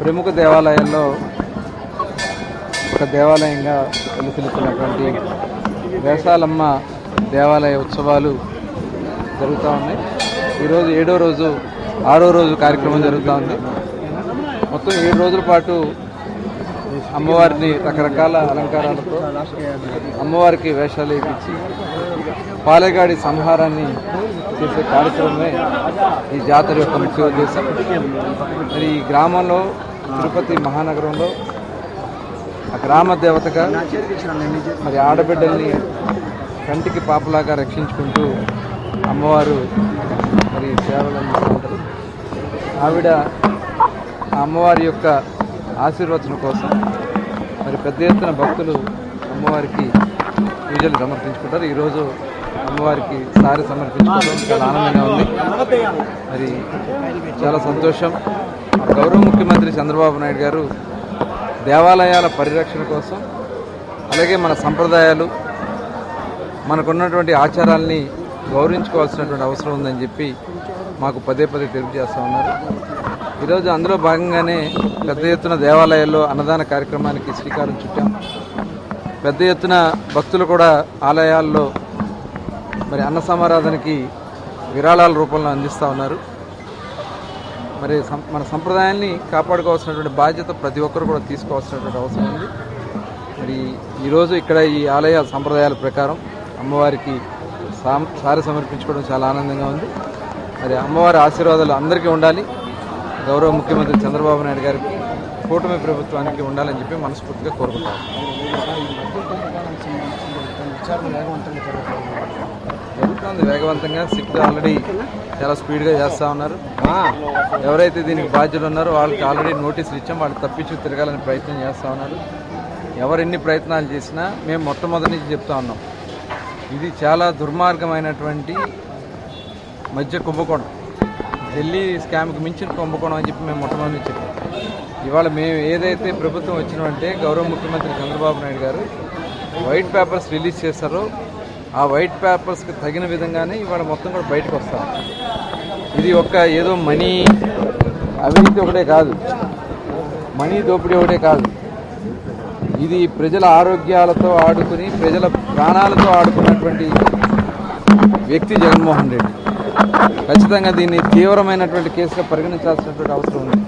ప్రముఖ దేవాలయాల్లో ఒక దేవాలయంగా వెలుసిల్లుతున్నటువంటి వేసాలమ్మ దేవాలయ ఉత్సవాలు జరుగుతూ ఉన్నాయి. ఈరోజు ఏడో రోజు ఆరో రోజు కార్యక్రమం జరుగుతూ ఉంది. మొత్తం ఏడు రోజుల పాటు అమ్మవారిని రకరకాల అలంకారాలతో అమ్మవారికి వేషాలు వేయించి పాలెగాడి సంహారాన్ని చేసే కార్యక్రమమే ఈ జాతర యొక్క ముఖ్య ఉద్దేశం. మరి ఈ గ్రామంలో తిరుపతి మహానగరంలో ఆ గ్రామ దేవతగా మరి ఆడబిడ్డల్ని కంటికి పాపలాగా రక్షించుకుంటూ అమ్మవారు మరి సేవలు అందిస్తూ ఆవిడ ఆ అమ్మవారి యొక్క ఆశీర్వచనం కోసం మరి పెద్ద ఎత్తున భక్తులు అమ్మవారికి పూజలు సమర్పించుకుంటారు. ఈరోజు అమ్మవారికి సారి సమర్పించుకోవడం చాలా ఆనందంగా ఉంది. మరి చాలా సంతోషం. గౌరవ ముఖ్యమంత్రి చంద్రబాబు నాయుడు గారు దేవాలయాల పరిరక్షణ కోసం అలాగే మన సంప్రదాయాలు మనకున్నటువంటి ఆచారాల్ని గౌరవించుకోవాల్సినటువంటి అవసరం ఉందని చెప్పి మాకు పదే పదే తెలియజేస్తూ ఉన్నారు. ఈరోజు అందులో భాగంగానే పెద్ద ఎత్తున దేవాలయాల్లో అన్నదాన కార్యక్రమానికి శ్రీకారం చుట్టాం. పెద్ద ఎత్తున భక్తులు కూడా ఆలయాల్లో మరి అన్న సమారాధనకి విరాళాల రూపంలో అందిస్తూ ఉన్నారు. మరి సం- మన సంప్రదాయాన్ని కాపాడుకోవాల్సినటువంటి బాధ్యత ప్రతి ఒక్కరు కూడా తీసుకోవాల్సినటువంటి అవసరం ఉంది. మరి ఈరోజు ఇక్కడ ఈ ఆలయ సంప్రదాయాల ప్రకారం అమ్మవారికి సాం సారి సమర్పించుకోవడం చాలా ఆనందంగా ఉంది. మరి అమ్మవారి ఆశీర్వాదాలు అందరికీ ఉండాలి. గౌరవ ముఖ్యమంత్రి చంద్రబాబు నాయుడు గారికి కూటమి ప్రభుత్వానికి ఉండాలని చెప్పి మనస్ఫూర్తిగా కోరుకుంటాం జరుగుతుంది వేగవంతంగా. సిట్ ఆల్రెడీ చాలా స్పీడ్గా చేస్తూ ఉన్నారు. ఎవరైతే దీనికి బాధ్యులు ఉన్నారో వాళ్ళకి ఆల్రెడీ నోటీసులు ఇచ్చాం. వాళ్ళు తప్పించి తిరగాలని ప్రయత్నం చేస్తూ ఉన్నారు. ఎవరెన్ని ప్రయత్నాలు చేసినా మేము మొట్టమొదటి నుంచి చెప్తా ఉన్నాం. ఇది చాలా దుర్మార్గమైనటువంటి మధ్య కుంభకోణం. ఢిల్లీ స్కామ్కి మించిన కుంభకోణం అని చెప్పి మేము మొట్టమొదటి చెప్పాం. ఇవాళ మేము ఏదైతే ప్రభుత్వం వచ్చినామంటే గౌరవ ముఖ్యమంత్రి చంద్రబాబు నాయుడు గారు వైట్ పేపర్స్ రిలీజ్ చేస్తారో ఆ వైట్ పేపర్స్కి తగిన విధంగానే ఇవాళ మొత్తం కూడా బయటకు వస్తాం ఇది ఒక్క ఏదో మనీ అవినీతి ఒకటే కాదు. మనీ దోపిడీ ఒకటే కాదు. ఇది ప్రజల ఆరోగ్యాలతో ఆడుకుని ప్రజల ప్రాణాలతో ఆడుకున్నటువంటి వ్యక్తి జగన్మోహన్ రెడ్డి. ఖచ్చితంగా దీన్ని తీవ్రమైనటువంటి కేసుగా పరిగణించాల్సినటువంటి అవసరం ఉంది.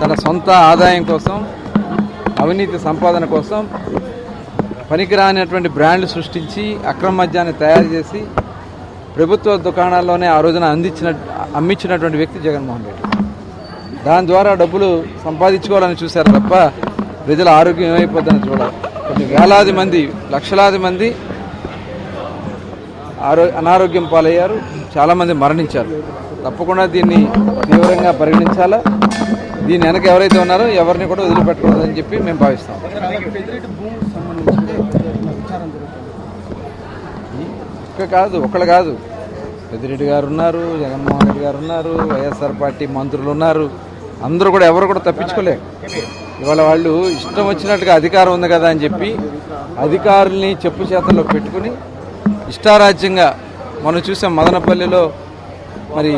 తన సొంత ఆదాయం కోసం అవినీతి సంపాదన కోసం పనికిరానటువంటి బ్రాండ్లు సృష్టించి అక్రమ మద్యాన్ని తయారు చేసి ప్రభుత్వ దుకాణాల్లోనే ఆ రోజున అందించిన అమ్మించినటువంటి వ్యక్తి జగన్మోహన్ రెడ్డి. దాని ద్వారా డబ్బులు సంపాదించుకోవాలని చూశారు తప్ప ప్రజల ఆరోగ్యం ఏమైపోద్దని చూడాలి. కొన్ని వేలాది మంది లక్షలాది మంది ఆరో అనారోగ్యం పాలయ్యారు. చాలామంది మరణించారు. తప్పకుండా దీన్ని తీవ్రంగా పరిగణించాలా? దీని వెనక ఎవరైతే ఉన్నారో ఎవరిని కూడా వదిలిపెట్టకూడదని చెప్పి మేము భావిస్తాం. ఒక్క కాదు ఒకళ్ళు కాదు. పెద్దిరెడ్డి గారు ఉన్నారు జగన్మోహన్ రెడ్డి గారు ఉన్నారు వైఎస్ఆర్ పార్టీ మంత్రులు ఉన్నారు. అందరూ కూడా ఎవరు కూడా తప్పించుకోలేరు. ఇవాళ వాళ్ళు ఇష్టం వచ్చినట్టుగా అధికారం ఉంది కదా అని చెప్పి అధికారుల్ని చెప్పు చేతల్లో పెట్టుకుని ఇష్టారాజ్యంగా మనం చూసాం మదనపల్లిలో మరి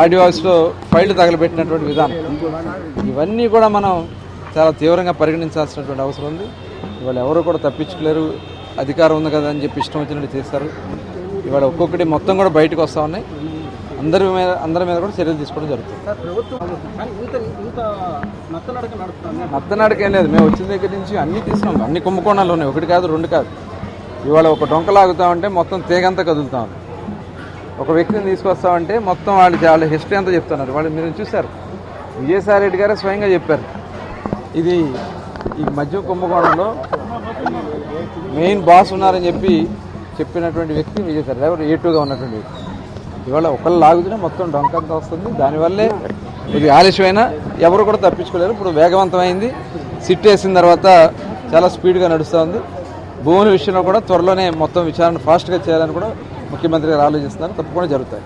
ఆడియో హౌస్లో ఫైళ్ళు తగలబెట్టినటువంటి విధానం. ఇవన్నీ కూడా మనం చాలా తీవ్రంగా పరిగణించాల్సినటువంటి అవసరం ఉంది. ఇవాళ ఎవరు కూడా తప్పించుకోలేరు. అధికారం ఉంది కదా అని చెప్పి ఇష్టం వచ్చినట్టు చేస్తారు. ఇవాళ ఒక్కొక్కటి మొత్తం కూడా బయటకు వస్తూ ఉన్నాయి. అందరి మీద అందరి మీద కూడా చర్యలు తీసుకోవడం జరుగుతుంది. నత్తనాడికి ఏం లేదు. మేము వచ్చిన దగ్గర నుంచి అన్నీ తీసుకున్నాం. అన్ని కుంభకోణాలు ఉన్నాయి ఒకటి కాదు రెండు కాదు. ఇవాళ ఒక డొంక లాగుతామంటే మొత్తం తీగంతా కదులుతా. ఉంది ఒక వ్యక్తిని తీసుకొస్తామంటే మొత్తం వాళ్ళు వాళ్ళ హిస్టరీ అంతా చెప్తున్నారు. వాళ్ళు మీరు చూశారు. విజయసాయి రెడ్డి గారే స్వయంగా చెప్పారు. ఇది ఈ మధ్య కుంభకోణంలో మెయిన్ బాస్ ఉన్నారని చెప్పి చెప్పినటువంటి వ్యక్తి విజయసాయి రెడ్డి. ఎవరు? ఏటుగా ఉన్నటువంటి వ్యక్తి. ఇవాళ ఒకళ్ళు లాగుతూనే మొత్తం డొంకంతా వస్తుంది. దానివల్లే ఇది ఆలస్యమైనా ఎవరు కూడా తప్పించుకోలేరు. ఇప్పుడు వేగవంతమైంది. సిట్ వేసిన తర్వాత చాలా స్పీడ్గా నడుస్తూ ఉంది. భూముల విషయంలో కూడా త్వరలోనే మొత్తం విచారణ ఫాస్ట్గా చేయాలని కూడా ముఖ్యమంత్రి గారు ఆలోచిస్తున్నారు. తప్పకుండా జరుగుతాయి.